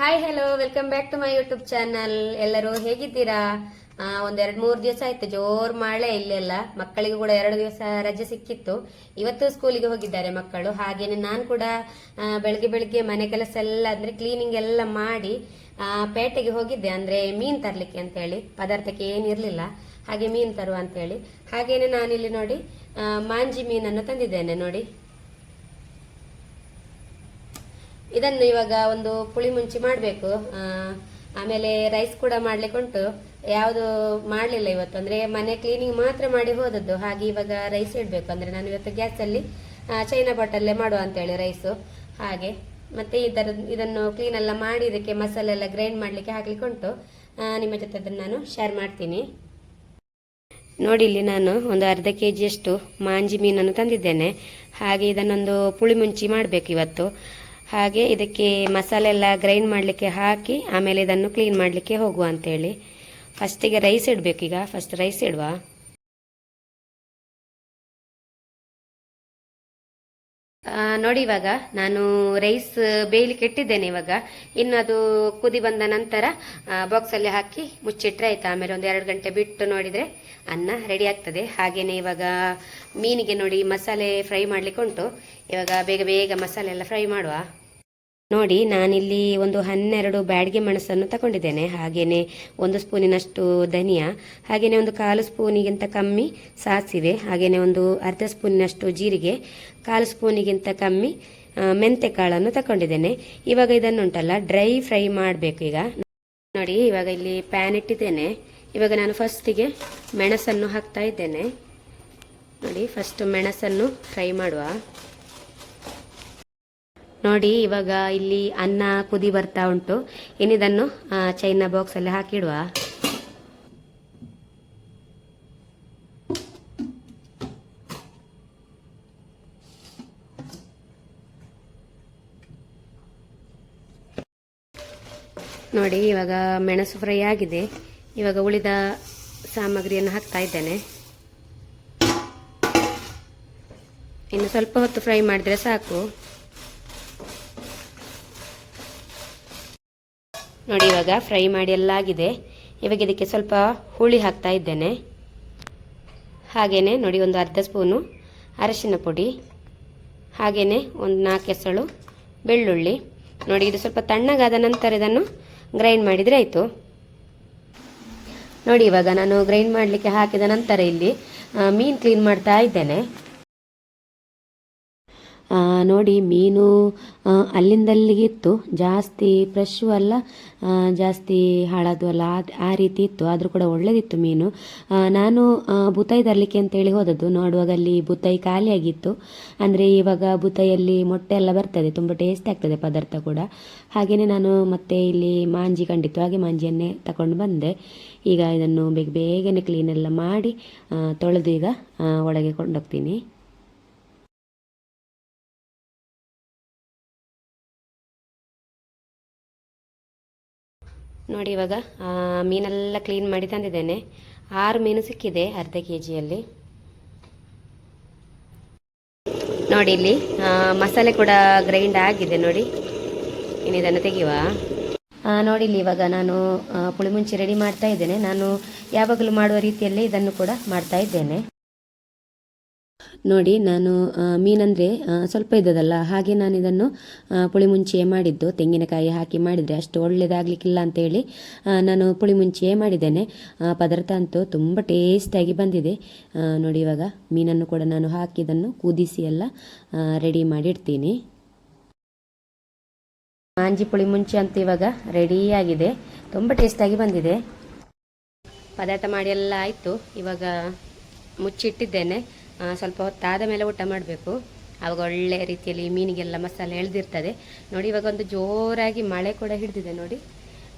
Hi hello welcome back to my YouTube channel ಎಲ್ಲರೂ ಹೇಗಿದ್ದೀರಾ? ಒಂದೆರಡು ಮೂರ್ ದಿವಸ ಆಯ್ತು, ಜೋರ್ ಮಳೆ ಇಲ್ಲೆಲ್ಲ ಮಕ್ಕಳಿಗೂ ಕೂಡ ಎರಡು ದಿವಸ ರಜೆ ಸಿಕ್ಕಿತ್ತು. ಇವತ್ತು ಸ್ಕೂಲಿಗೆ ಹೋಗಿದ್ದಾರೆ ಮಕ್ಕಳು. ಹಾಗೇನೆ ನಾನು ಕೂಡ ಬೆಳಿಗ್ಗೆ ಬೆಳಗ್ಗೆ ಮನೆ ಕೆಲಸ ಎಲ್ಲ, ಅಂದ್ರೆ ಕ್ಲೀನಿಂಗ್ ಎಲ್ಲ ಮಾಡಿ ಪೇಟೆಗೆ ಹೋಗಿದ್ದೆ. ಅಂದ್ರೆ ಮೀನ್ ತರ್ಲಿಕ್ಕೆ ಅಂತ ಹೇಳಿ ಪದಾರ್ಥಕ್ಕೆ ಏನಿರ್ಲಿಲ್ಲ ಹಾಗೆ ಮೀನ್ ತರುವ ಅಂತ ಹೇಳಿ ಹಾಗೇನೆ ನಾನಿಲ್ಲಿ ನೋಡಿ ಮಾಂಜಿ ಮೀನನ್ನು ತಂದಿದ್ದೇನೆ ನೋಡಿ. ಇದನ್ನು ಇವಾಗ ಒಂದು ಪುಳಿ ಮುಂಚಿ ಮಾಡಬೇಕು. ಆಮೇಲೆ ರೈಸ್ ಕೂಡ ಮಾಡ್ಲಿಕ್ಕೆ ಉಂಟು. ಯಾವುದು ಮಾಡಲಿಲ್ಲ ಇವತ್ತು. ಅಂದರೆ ಮನೆ ಕ್ಲೀನಿಂಗ್ ಮಾತ್ರ ಮಾಡಿ ಹೋದದ್ದು. ಹಾಗೆ ಇವಾಗ ರೈಸ್ ಇಡಬೇಕು. ಅಂದರೆ ನಾನು ಇವತ್ತು ಗ್ಯಾಸಲ್ಲಿ ಚೈನಾ ಬಾಟಲ್ಲೇ ಮಾಡುವ ಅಂತೇಳಿ ರೈಸು ಹಾಗೆ. ಮತ್ತೆ ಇದರ, ಇದನ್ನು ಕ್ಲೀನೆಲ್ಲ ಮಾಡಿ ಇದಕ್ಕೆ ಮಸಾಲೆ ಎಲ್ಲ ಗ್ರೈಂಡ್ ಮಾಡಲಿಕ್ಕೆ ಹಾಕ್ಲಿಕ್ಕೆ ಉಂಟು. ನಿಮ್ಮ ಜೊತೆ ಅದನ್ನು ನಾನು ಶೇರ್ ಮಾಡ್ತೀನಿ. ನೋಡಿ ಇಲ್ಲಿ ನಾನು ಒಂದು ಅರ್ಧ ಕೆ ಜಿಯಷ್ಟು ಮಾಂಜಿ ಮೀನನ್ನು ತಂದಿದ್ದೇನೆ. ಹಾಗೆ ಇದನ್ನೊಂದು ಪುಳಿ ಮುಂಚಿ ಮಾಡಬೇಕು ಇವತ್ತು. ಹಾಗೆ ಇದಕ್ಕೆ ಮಸಾಲೆ ಎಲ್ಲ ಗ್ರೈಂಡ್ ಮಾಡಲಿಕ್ಕೆ ಹಾಕಿ, ಆಮೇಲೆ ಇದನ್ನು ಕ್ಲೀನ್ ಮಾಡಲಿಕ್ಕೆ ಹೋಗುವ ಅಂತೇಳಿ. ಫಸ್ಟಿಗೆ ರೈಸ್ ಇಡಬೇಕೀಗ ಫಸ್ಟ್ ರೈಸ್ ಇಡುವ. ನೋಡಿ ಇವಾಗ ನಾನು ರೈಸ್ ಬೇಯಲಿಕ್ಕೆ ಇಟ್ಟಿದ್ದೇನೆ ಇವಾಗ. ಇನ್ನು ಅದು ಕುದಿ ಬಂದ ನಂತರ ಬಾಕ್ಸಲ್ಲಿ ಹಾಕಿ ಮುಚ್ಚಿಟ್ರೆ ಆಯ್ತು? ಆಮೇಲೆ ಒಂದು ಎರಡು ಗಂಟೆ ಬಿಟ್ಟು ನೋಡಿದ್ರೆ ಅನ್ನ ರೆಡಿ ಆಗ್ತದೆ. ಹಾಗೆಯೇ ಇವಾಗ ಮೀನಿಗೆ ನೋಡಿ ಮಸಾಲೆ ಫ್ರೈ ಮಾಡ್ಲಿಕ್ಕೆ ಉಂಟು. ಇವಾಗ ಬೇಗ ಬೇಗ ಮಸಾಲೆ ಎಲ್ಲ ಫ್ರೈ ಮಾಡುವ. ನೋಡಿ, ನಾನಿಲ್ಲಿ ಒಂದು ಹನ್ನೆರಡು ಬ್ಯಾಡ್ಗೆ ಮೆಣಸನ್ನು ತಗೊಂಡಿದ್ದೇನೆ. ಹಾಗೇನೆ ಒಂದು ಸ್ಪೂನಿನಷ್ಟು ಧನಿಯಾ, ಹಾಗೇನೆ ಒಂದು ಕಾಲು ಸ್ಪೂನಿಗಿಂತ ಕಮ್ಮಿ ಸಾಸಿವೆ, ಹಾಗೇನೆ ಒಂದು ಅರ್ಧ ಸ್ಪೂನಿನಷ್ಟು ಜೀರಿಗೆ, ಕಾಲು ಸ್ಪೂನಿಗಿಂತ ಕಮ್ಮಿ ಮೆಂತೆ ಕಾಳನ್ನು ತಗೊಂಡಿದ್ದೇನೆ. ಇವಾಗ ಇದನ್ನುಂಟಲ್ಲ, ಡ್ರೈ ಫ್ರೈ ಮಾಡಬೇಕು ಈಗ. ನೋಡಿ, ಇವಾಗ ಇಲ್ಲಿ ಪ್ಯಾನ್ ಇಟ್ಟಿದ್ದೇನೆ. ಇವಾಗ ನಾನು ಫಸ್ಟಿಗೆ ಮೆಣಸನ್ನು ಹಾಕ್ತಾ ಇದ್ದೇನೆ. ನೋಡಿ, ಫಸ್ಟ್ ಮೆಣಸನ್ನು ಫ್ರೈ ಮಾಡುವ. ನೋಡಿ, ಇವಾಗ ಇಲ್ಲಿ ಅನ್ನ ಕುದಿ ಬರ್ತಾ ಉಂಟು. ಇನ್ನಿದನ್ನು ಚೈನಾ ಬಾಕ್ಸ್ ಅಲ್ಲಿ ಹಾಕಿಡುವ. ನೋಡಿ, ಇವಾಗ ಮೆಣಸು ಫ್ರೈ ಆಗಿದೆ. ಇವಾಗ ಉಳಿದ ಸಾಮಗ್ರಿಯನ್ನು ಹಾಕ್ತಾ ಇದ್ದೇನೆ. ಇನ್ನು ಸ್ವಲ್ಪ ಹೊತ್ತು ಫ್ರೈ ಮಾಡಿದ್ರೆ ಸಾಕು. ನೋಡಿ ಇವಾಗ ಫ್ರೈ ಮಾಡಿ ಎಲ್ಲ ಆಗಿದೆ. ಇವಾಗ ಇದಕ್ಕೆ ಸ್ವಲ್ಪ ಹುಳಿ ಹಾಕ್ತಾ ಇದ್ದೇನೆ. ಹಾಗೆಯೇ ನೋಡಿ ಒಂದು ಅರ್ಧ ಸ್ಪೂನು ಅರಶಿನ ಪುಡಿ ಹಾಗೆಯೇ ಒಂದು ನಾಲ್ಕು ಎಸಳು ಬೆಳ್ಳುಳ್ಳಿ. ನೋಡಿ ಇದು ಸ್ವಲ್ಪ ತಣ್ಣಗಾದ ನಂತರ ಇದನ್ನು ಗ್ರೈಂಡ್ ಮಾಡಿದರೆ ಆಯಿತು. ನೋಡಿ ಇವಾಗ ನಾನು ಗ್ರೈಂಡ್ ಮಾಡಲಿಕ್ಕೆ ಹಾಕಿದ ನಂತರ ಇಲ್ಲಿ ಮೀನು ಕ್ಲೀನ್ ಮಾಡ್ತಾ ಇದ್ದೇನೆ. ನೋಡಿ ಮೀನು ಅಲ್ಲಿಂದ ಅಲ್ಲಿಂದಲ್ಲಿಗೆ ಇತ್ತು. ಜಾಸ್ತಿ ಫ್ರೆಶ್ಶು ಅಲ್ಲ ಜಾಸ್ತಿ ಹಾಳಾದು ಅಲ್ಲ. ಆ- ರೀತಿ ಇತ್ತು. ಆದರೂ ಕೂಡ ಒಳ್ಳೆದಿತ್ತು ಮೀನು. ನಾನು ಬುತಾಯಿ ತರಲಿಕ್ಕೆ ಅಂತೇಳಿ ಹೋದದ್ದು. ನೋಡುವಾಗ ಅಲ್ಲಿ ಬುತಾಯಿ ಖಾಲಿಯಾಗಿತ್ತು. ಅಂದರೆ ಇವಾಗ ಬುತಾಯಲ್ಲಿ ಮೊಟ್ಟೆ ಎಲ್ಲ ಬರ್ತದೆ. ತುಂಬ ಟೇಸ್ಟ್ ಆಗ್ತದೆ ಪದಾರ್ಥ ಕೂಡ. ಹಾಗೆಯೇ ನಾನು ಮತ್ತೆ ಇಲ್ಲಿ ಮಾಂಜಿ ಕಂಡಿತ್ತು. ಹಾಗೆ ಮಾಂಜಿಯನ್ನೇ ತಗೊಂಡು ಬಂದೆ. ಈಗ ಇದನ್ನು ಬೇಗ ಬೇಗನೆ ಕ್ಲೀನೆಲ್ಲ ಮಾಡಿ ತೊಳೆದು ಈಗ ಒಳಗೆ ಕೊಂಡೋಗ್ತೀನಿ. ನೋಡಿ ಇವಾಗ ಮೀನೆಲ್ಲ ಕ್ಲೀನ್ ಮಾಡಿ ತಂದಿದ್ದೇನೆ. ಆರು ಮೀನು ಸಿಕ್ಕಿದೆ ಅರ್ಧ ಕೆ ಜಿಯಲ್ಲಿ ನೋಡಿ ಇಲ್ಲಿ ಮಸಾಲೆ ಕೂಡ ಗ್ರೈಂಡ್ ಆಗಿದೆ ನೋಡಿ. ಇನ್ನಿದನ್ನು ತೆಗೆಯುವ. ನೋಡಿ ಇಲ್ಲಿ ಇವಾಗ ನಾನು ಪುಳಿಮುಂಚಿ ರೆಡಿ ಮಾಡ್ತಾ ಇದ್ದೇನೆ. ನಾನು ಯಾವಾಗಲೂ ಮಾಡುವ ರೀತಿಯಲ್ಲೇ ಇದನ್ನು ಕೂಡ ಮಾಡ್ತಾ ಇದ್ದೇನೆ. ನೋಡಿ, ನಾನು ಮೀನಂದರೆ ಸ್ವಲ್ಪ ಇದ್ದದಲ್ಲ, ಹಾಗೆ ನಾನು ಇದನ್ನು ಪುಳಿ ಮುಂಚೆಯೇ ಮಾಡಿದ್ದು. ತೆಂಗಿನಕಾಯಿ ಹಾಕಿ ಮಾಡಿದರೆ ಅಷ್ಟು ಒಳ್ಳೆಯದಾಗಲಿಕ್ಕಿಲ್ಲ ಅಂತೇಳಿ ನಾನು ಪುಳಿ ಮುಂಚೆಯೇ ಮಾಡಿದ್ದೇನೆ ಪದಾರ್ಥ ಅಂತೂ ತುಂಬ ಟೇಸ್ಟಾಗಿ ಬಂದಿದೆ. ನೋಡಿ ಇವಾಗ, ಮೀನನ್ನು ಕೂಡ ನಾನು ಹಾಕಿ ಇದನ್ನು ಕುದಿಸಿ ಎಲ್ಲ ರೆಡಿ ಮಾಡಿ ಇಡ್ತೀನಿ. ಮಾಂಜಿ ಪುಳಿ ಮುಂಚೆ ಅಂತೂ ಇವಾಗ ರೆಡಿಯಾಗಿದೆ ತುಂಬ ಟೇಸ್ಟಾಗಿ ಬಂದಿದೆ. ಪದಾರ್ಥ ಮಾಡಿ ಎಲ್ಲ ಆಯಿತು. ಇವಾಗ ಮುಚ್ಚಿಟ್ಟಿದ್ದೇನೆ. ಸ್ವಲ್ಪ ಹೊತ್ತಾದ ಮೇಲೆ ಊಟ ಮಾಡಬೇಕು. ಆವಾಗ ಒಳ್ಳೆ ರೀತಿಯಲ್ಲಿ ಮೀನಿಗೆಲ್ಲ ಮಸಾಲೆ ಎಳೆದಿರ್ತದೆ. ನೋಡಿ, ಇವಾಗ ಒಂದು ಜೋರಾಗಿ ಮಳೆ ಕೂಡ ಹಿಡಿದಿದೆ ನೋಡಿ.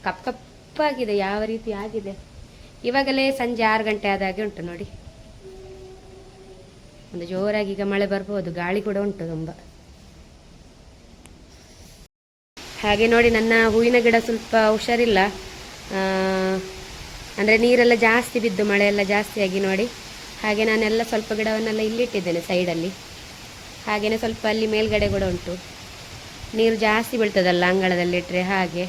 ಕಪ್ ಕಪ್ಪಾಗಿದೆ, ಯಾವ ರೀತಿ ಆಗಿದೆ. ಇವಾಗಲೇ ಸಂಜೆ ಆರು ಗಂಟೆ ಆದಾಗೆ ಉಂಟು ನೋಡಿ. ಒಂದು ಜೋರಾಗಿ ಈಗ ಮಳೆ ಬರ್ಬೋದು, ಗಾಳಿ ಕೂಡ ಉಂಟು ತುಂಬ. ಹಾಗೆ ನೋಡಿ, ನನ್ನ ಹೂವಿನ ಗಿಡ ಸ್ವಲ್ಪ ಹುಷಾರಿಲ್ಲ. ಅಂದರೆ ನೀರೆಲ್ಲ ಜಾಸ್ತಿ ಬಿದ್ದು ಮಳೆ ಎಲ್ಲ ಜಾಸ್ತಿಯಾಗಿ ನೋಡಿ. ಹಾಗೆ ನಾನೆಲ್ಲ ಸ್ವಲ್ಪ ಗಿಡವನ್ನೆಲ್ಲ ಇಲ್ಲಿಟ್ಟಿದ್ದೇನೆ ಸೈಡಲ್ಲಿ. ಹಾಗೆಯೇ ಸ್ವಲ್ಪ ಅಲ್ಲಿ ಮೇಲ್ಗಡೆ ಕೂಡ ಉಂಟು. ನೀರು ಜಾಸ್ತಿ ಬೀಳ್ತದಲ್ಲ ಅಂಗಳದಲ್ಲಿಟ್ಟರೆ ಹಾಗೆ.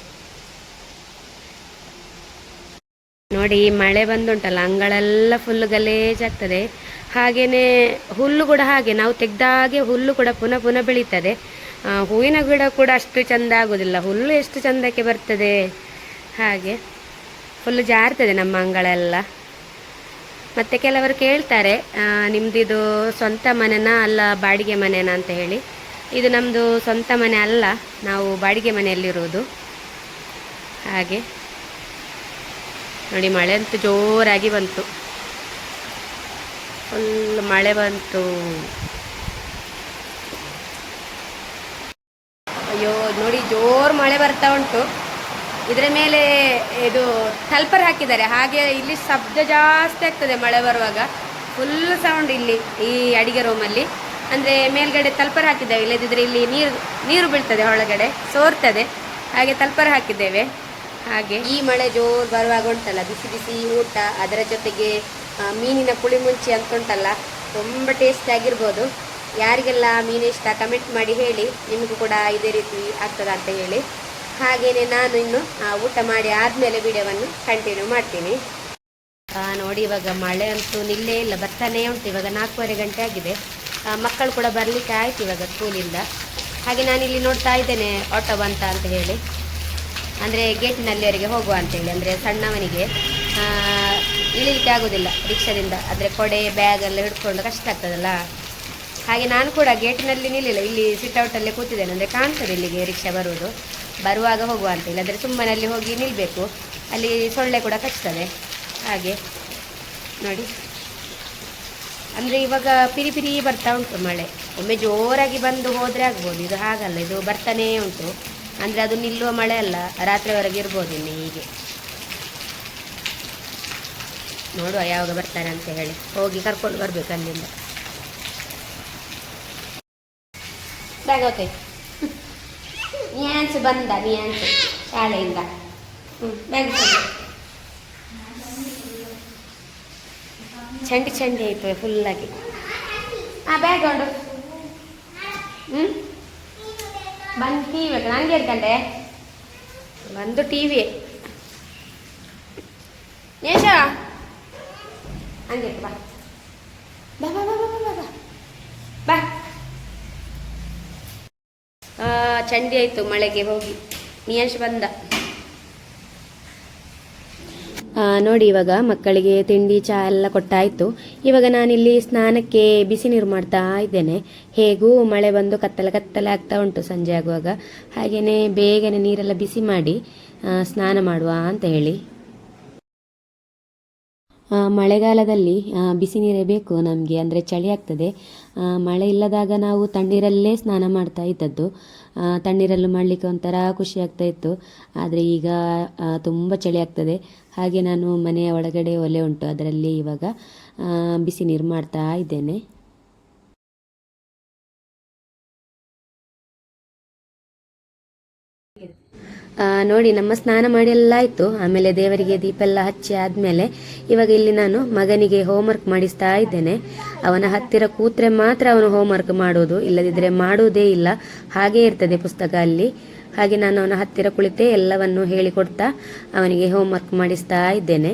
ನೋಡಿ, ಮಳೆ ಬಂದುಂಟಲ್ಲ ಅಂಗಳೆಲ್ಲ ಫುಲ್ ಗಲೇಜಾಗ್ತದೆ ಹಾಗೆಯೇ ಹುಲ್ಲು ಕೂಡ ಹಾಗೆ, ನಾವು ತೆಗೆದಾಗೆ ಹುಲ್ಲು ಕೂಡ ಪುನಃ ಪುನಃ ಬೆಳೀತದೆ. ಹೂವಿನ ಗಿಡ ಕೂಡ ಅಷ್ಟು ಚಂದ ಆಗೋದಿಲ್ಲ. ಹುಲ್ಲು ಎಷ್ಟು ಚಂದಕ್ಕೆ ಬರ್ತದೆ? ಹಾಗೆ. ಹುಲ್ಲು ಜಾರ್ತದೆ ನಮ್ಮ ಅಂಗಳೆಲ್ಲ ಮತ್ತೆ ಕೆಲವರು ಕೇಳ್ತಾರೆ ನಿಮ್ಮದಿದು ಸ್ವಂತ ಮನೆನಾ ಅಲ್ಲ ಬಾಡಿಗೆ ಮನೆನಾ ಅಂತ ಹೇಳಿ. ಇದು ನಮ್ಮದು ಸ್ವಂತ ಮನೆ ಅಲ್ಲ, ನಾವು ಬಾಡಿಗೆ ಮನೆಯಲ್ಲಿರೋದು ಹಾಗೆ. ನೋಡಿ, ಮಳೆ ಅಂತೂ ಜೋರಾಗಿ ಬಂತು. ಫುಲ್ ಮಳೆ ಬಂತು. ಅಯ್ಯೋ, ನೋಡಿ, ಜೋರು ಮಳೆ ಬರ್ತಾ ಉಂಟು. ಇದರ ಮೇಲೆ ಇದು ತಲ್ಪರ್ ಹಾಕಿದ್ದಾರೆ. ಹಾಗೆ ಇಲ್ಲಿ ಶಬ್ದ ಜಾಸ್ತಿ ಆಗ್ತದೆ ಮಳೆ ಬರುವಾಗ. ಫುಲ್ ಸೌಂಡ್ ಇಲ್ಲಿ ಈ ಅಡಿಗೆ ರೂಮಲ್ಲಿ ಅಂದರೆ ಮೇಲ್ಗಡೆ ತಲ್ಪರ್ ಹಾಕಿದ್ದೇವೆ. ಇಲ್ಲದಿದ್ದರೆ ಇಲ್ಲಿ ನೀರು ನೀರು ಬೀಳ್ತದೆ ಒಳಗಡೆ, ಸೋರ್ತದೆ. ಹಾಗೆ ತಲ್ಪರ್ ಹಾಕಿದ್ದೇವೆ. ಹಾಗೆ ಈ ಮಳೆ ಜೋರು ಬರುವಾಗ ಉಂಟಲ್ಲ, ಬಿಸಿ ಬಿಸಿ ಊಟ, ಅದರ ಜೊತೆಗೆ ಮೀನಿನ ಪುಳಿ ಮುಂಚಿ ಅಂತ ಉಂಟಲ್ಲ, ತುಂಬ ಟೇಸ್ಟ್ ಆಗಿರ್ಬೋದು. ಯಾರಿಗೆಲ್ಲ ಮೀನು ಇಷ್ಟ ಕಮೆಂಟ್ ಮಾಡಿ ಹೇಳಿ. ನಿಮಗೂ ಕೂಡ ಇದೇ ರೀತಿ ಆಗ್ತದ ಅಂತ ಹೇಳಿ. ಹಾಗೇನೆ ನಾನು ಇನ್ನು ಊಟ ಮಾಡಿ ಆದಮೇಲೆ ವಿಡಿಯೋವನ್ನು ಕಂಟಿನ್ಯೂ ಮಾಡ್ತೀನಿ. ನೋಡಿ, ಇವಾಗ ಮಳೆ ಅಂತೂ ನಿಲ್ಲೇ ಇಲ್ಲ, ಬರ್ತಾನೇ ಉಂಟು, ಇವಾಗ ನಾಲ್ಕೂವರೆ ಗಂಟೆ ಆಗಿದೆ. ಮಕ್ಕಳು ಕೂಡ ಬರಲಿಕ್ಕೆ ಆಯ್ತು ಇವಾಗ ಸ್ಕೂಲಿಂದ ಹಾಗೆ ನಾನಿಲ್ಲಿ ನೋಡ್ತಾ ಇದ್ದೇನೆ, ಆಟೋ ಬಂತ ಅಂತ ಹೇಳಿ. ಅಂದರೆ ಗೇಟಿನಲ್ಲಿ ಅವರಿಗೆ ಹೋಗುವ ಅಂತೇಳಿ ಅಂದರೆ ಸಣ್ಣವನಿಗೆ. ಇಳಿಲಿಕ್ಕೆ ಆಗೋದಿಲ್ಲ ರಿಕ್ಷಾದಿಂದ ಆದರೆ ಕೊಡೆ ಬ್ಯಾಗ್ ಎಲ್ಲ ಹಿಡ್ಕೊಂಡು ಕಷ್ಟ ಆಗ್ತದಲ್ಲ. ಹಾಗೆ ನಾನು ಕೂಡ ಗೇಟಿನಲ್ಲಿ ನಿಲ್ಲಿಲ್ಲ, ಇಲ್ಲಿ ಸಿಟ್ಔಟಲ್ಲೇ ಕೂತಿದ್ದೇನೆ, ಅಂದರೆ ಕಾಣ್ತದೆ ಇಲ್ಲಿಗೆ ರಿಕ್ಷಾ ಬರುವುದು. ಬರುವಾಗ ಹೋಗುವ ಇಲ್ಲ, ಅಂದರೆ ಸುಮ್ಮನೆ ಅಲ್ಲಿ ಹೋಗಿ ನಿಲ್ಲಬೇಕು ಅಲ್ಲಿ ಸೊಳ್ಳೆ ಕೂಡ ಕಚ್ತದೆ. ಹಾಗೆ ನೋಡಿ. ಅಂದರೆ ಇವಾಗ ಪಿರಿ ಪಿರಿ ಬರ್ತಾ ಉಂಟು ಮಳೆ. ಒಮ್ಮೆ ಜೋರಾಗಿ ಬಂದು ಹೋದರೆ ಆಗ್ಬೋದು. ಇದು ಹಾಗಲ್ಲ, ಇದು ಬರ್ತಾನೇ ಉಂಟು. ಅಂದರೆ ಅದು ನಿಲ್ಲುವ ಮಳೆ ಅಲ್ಲ, ರಾತ್ರಿವರೆಗೆ ಇರ್ಬೋದು ಇನ್ನು ಹೀಗೆ. ನೋಡುವ ಯಾವಾಗ ಬರ್ತಾರೆ ಅಂತ ಹೇಳಿ. ಹೋಗಿ ಕರ್ಕೊಂಡು ಬರಬೇಕು ಅಲ್ಲಿಂದ. ಬ್ಯಾಗ್ ನಿಯಾನ್ಸ್ ಬಂದ ನಿಯಾನ್ಸ್ ಶಾಲೆಯಿಂದ. ಹ್ಞೂ ಚಂಡಿ ಚಂಡಿ ಆಯಿತು ಫುಲ್ಲಾಗಿ ಹಾಂ ಬ್ಯಾಗ್ ಉಂಟು ಹ್ಞೂ ಬಂದು ಟಿ ವಿ ನನಗೆ ಇರ್ಕಂಡೆ ಬಂದು ಟಿ ವಿ ಏಷ? ಹಂಗೆ ಬಾ ಬಾ ಬಾ ಬಾ ಆ, ಚಂಡಿ ಆಯ್ತು, ಮಳೆಗೆ ಹೋಗಿ. ನಿಯಶ್ ಬಂದ? ನೋಡಿ ಇವಾಗ ಮಕ್ಕಳಿಗೆ ತಿಂಡಿ ಚಹಾ ಎಲ್ಲ ಕೊಟ್ಟಾಯಿತು. ಇವಾಗ ನಾನಿಲ್ಲಿ ಸ್ನಾನಕ್ಕೆ ಬಿಸಿ ನೀರು ಮಾಡ್ತಾ ಇದ್ದೇನೆ. ಹೇಗೂ ಮಳೆ ಬಂದು ಕತ್ತಲೆ ಕತ್ತಲೆ ಆಗ್ತಾ ಉಂಟು ಸಂಜೆ ಆಗುವಾಗ. ಹಾಗೆಯೇ ಬೇಗನೆ ನೀರೆಲ್ಲ ಬಿಸಿ ಮಾಡಿ ಸ್ನಾನ ಮಾಡುವ ಅಂತ ಹೇಳಿ. ಮಳೆಗಾಲದಲ್ಲಿ ಬಿಸಿ ನೀರೇ ಬೇಕು ನಮಗೆ. ಅಂದರೆ ಚಳಿ ಆಗ್ತದೆ. ಮಳೆ ಇಲ್ಲದಾಗ ನಾವು ತಣ್ಣೀರಲ್ಲೇ ಸ್ನಾನ ಮಾಡ್ತಾ ಇದ್ದದ್ದು. ತಣ್ಣೀರಲ್ಲೂ ಮಾಡಲಿಕ್ಕೆ ಒಂಥರ ಖುಷಿ ಆಗ್ತಾ ಇತ್ತು. ಆದರೆ ಈಗ ತುಂಬ ಚಳಿ ಆಗ್ತದೆ. ಹಾಗೆ ನಾನು ಮನೆಯ ಒಳಗಡೆ ಒಲೆ ಉಂಟು. ಅದರಲ್ಲಿ ಇವಾಗ ಬಿಸಿ ನೀರು ಮಾಡ್ತಾ ಇದ್ದೇನೆ. ನೋಡಿ ನಮ್ಮ ಸ್ನಾನ ಮಾಡಿ ಎಲ್ಲ ಆಯಿತು. ಆಮೇಲೆ ದೇವರಿಗೆ ದೀಪ ಎಲ್ಲ ಹಚ್ಚಿ ಆದಮೇಲೆ ಇವಾಗ ಇಲ್ಲಿ ನಾನು ಮಗನಿಗೆ ಹೋಮ್ವರ್ಕ್ ಮಾಡಿಸ್ತಾ ಇದ್ದೇನೆ. ಅವನ ಹತ್ತಿರ ಕೂತ್ರೆ ಮಾತ್ರ ಅವನು ಹೋಮ್ವರ್ಕ್ ಮಾಡೋದು ಇಲ್ಲದಿದ್ದರೆ ಮಾಡುವುದೇ ಇಲ್ಲ. ಹಾಗೇ ಇರ್ತದೆ ಪುಸ್ತಕ ಅಲ್ಲಿ. ಹಾಗೆ ನಾನು ಅವನ ಹತ್ತಿರ ಕುಳಿತೇ ಎಲ್ಲವನ್ನು ಹೇಳಿಕೊಡ್ತಾ ಅವನಿಗೆ ಹೋಮ್ವರ್ಕ್ ಮಾಡಿಸ್ತಾ ಇದ್ದೇನೆ.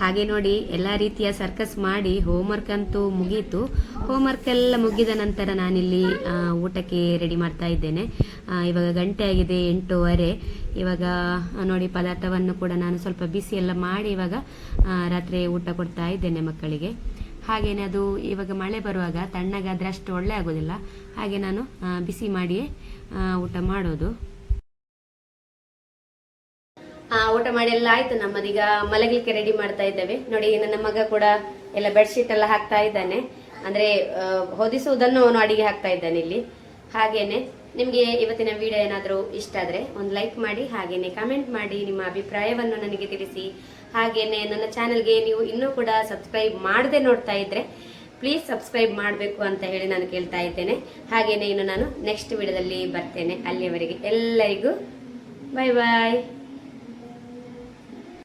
ಹಾಗೆ ನೋಡಿ ಎಲ್ಲ ರೀತಿಯ ಸರ್ಕಸ್ ಮಾಡಿ ಹೋಮ್ವರ್ಕ್ ಅಂತೂ ಮುಗೀತು. ಹೋಮ್ವರ್ಕ್ ಎಲ್ಲ ಮುಗಿದ ನಂತರ ನಾನಿಲ್ಲಿ ಊಟಕ್ಕೆ ರೆಡಿ ಮಾಡ್ತಾ ಇದ್ದೇನೆ. ಇವಾಗ ಗಂಟೆ ಆಗಿದೆ ಎಂಟೂವರೆ. ಇವಾಗ ನೋಡಿ ಪದಾರ್ಥವನ್ನು ಕೂಡ ನಾನು ಸ್ವಲ್ಪ ಬಿಸಿ ಎಲ್ಲ ಮಾಡಿ ಇವಾಗ ರಾತ್ರಿ ಊಟ ಕೊಡ್ತಾ ಇದ್ದೇನೆ ಮಕ್ಕಳಿಗೆ. ಹಾಗೇನೆ ಅದು ಇವಾಗ ಮಳೆ ಬರುವಾಗ ತಣ್ಣಗಾದ್ರೆ ಅಷ್ಟು ಒಳ್ಳೆ ಆಗೋದಿಲ್ಲ. ಹಾಗೆ ನಾನು ಬಿಸಿ ಮಾಡಿಯೇ ಊಟ ಮಾಡೋದು. ಊಟ ಮಾಡಿ ಎಲ್ಲ ಆಯ್ತು. ನಮ್ಮದೀಗ ಮಲಗಲಿಕ್ಕೆ ರೆಡಿ ಮಾಡ್ತಾ ಇದ್ದೇವೆ. ನೋಡಿ ನನ್ನ ಮಗ ಕೂಡ ಎಲ್ಲ ಬೆಡ್ಶೀಟ್ ಎಲ್ಲ ಹಾಕ್ತಾ ಇದ್ದಾನೆ. ಅಂದ್ರೆ ಹೊದಿಸುವುದನ್ನು ಅವನು ಅಡಿಗೆ ಹಾಕ್ತಾ ಇದ್ದಾನೆ ಇಲ್ಲಿ. ಹಾಗೇನೆ, ನಿಮಗೆ ಇವತ್ತಿನ ವಿಡಿಯೋ ಏನಾದರೂ ಇಷ್ಟ ಆದ್ರೆ ಒಂದು ಲೈಕ್ ಮಾಡಿ, ಹಾಗೇನೆ ಕಮೆಂಟ್ ಮಾಡಿ, ನಿಮ್ಮ ಅಭಿಪ್ರಾಯವನ್ನು ನನಗೆ ತಿಳಿಸಿ. ಹಾಗೇನೆ, ನನ್ನ ಚಾನೆಲ್ಗೆ ನೀವು ಇನ್ನೂ ಕೂಡ ಸಬ್ಸ್ಕ್ರೈಬ್ ಮಾಡದೆ ನೋಡ್ತಾ ಇದ್ರೆ ಪ್ಲೀಸ್ ಸಬ್ಸ್ಕ್ರೈಬ್ ಮಾಡಬೇಕು ಅಂತ ಹೇಳಿ ನಾನು ಕೇಳ್ತಾ ಇದ್ದೇನೆ. ಹಾಗೇನೆ, ಇನ್ನು ನಾನು ನೆಕ್ಸ್ಟ್ ವಿಡಿಯೋದಲ್ಲಿ ಬರ್ತೇನೆ. ಅಲ್ಲಿಯವರೆಗೆ ಎಲ್ಲರಿಗೂ ಬಾಯ್ ಬಾಯ್